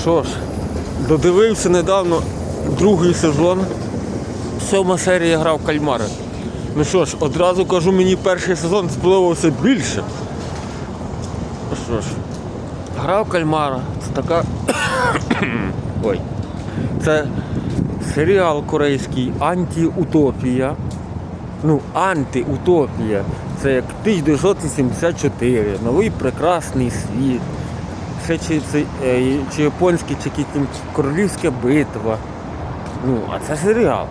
що ж, додивився недавно другий сезон. Сьома серія грав кальмари. Ну що ж, одразу кажу, мені перший сезон сподобався більше. Ну що ж, грав кальмара. Це така. Ой. Це серіал корейський Антиутопія. Ну, антиутопія. Це як 1974, новий прекрасний світ. Ще чи, е, чи японський, чи якийсь королівська битва. Ну, а це серіал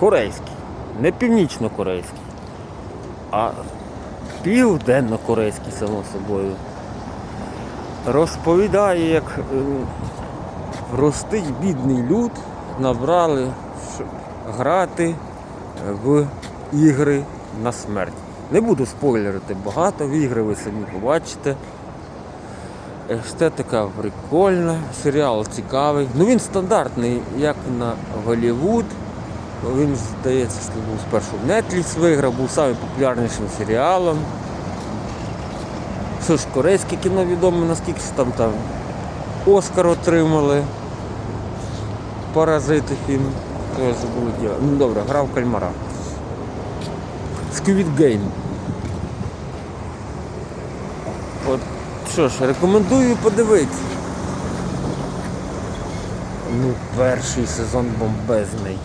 корейський, не північно-корейський, а південно-корейський, само собою. Розповідає, як е, ростить бідний люд, набрали грати в ігри на смерть. Не буду спойлерити багато, в ігри ви самі побачите. Естетика прикольна, серіал цікавий. Ну він стандартний, як на Голлівуд. Він, здається, був спершу в Netflix виграв, був самим популярнішим серіалом. Що ж, корейське кіно відомо, наскільки там там Оскар отримали. Паразити фільм. Ну добре, грав кальмара. Squid Game. От що ж, рекомендую подивитися. Ну, перший сезон бомбезний.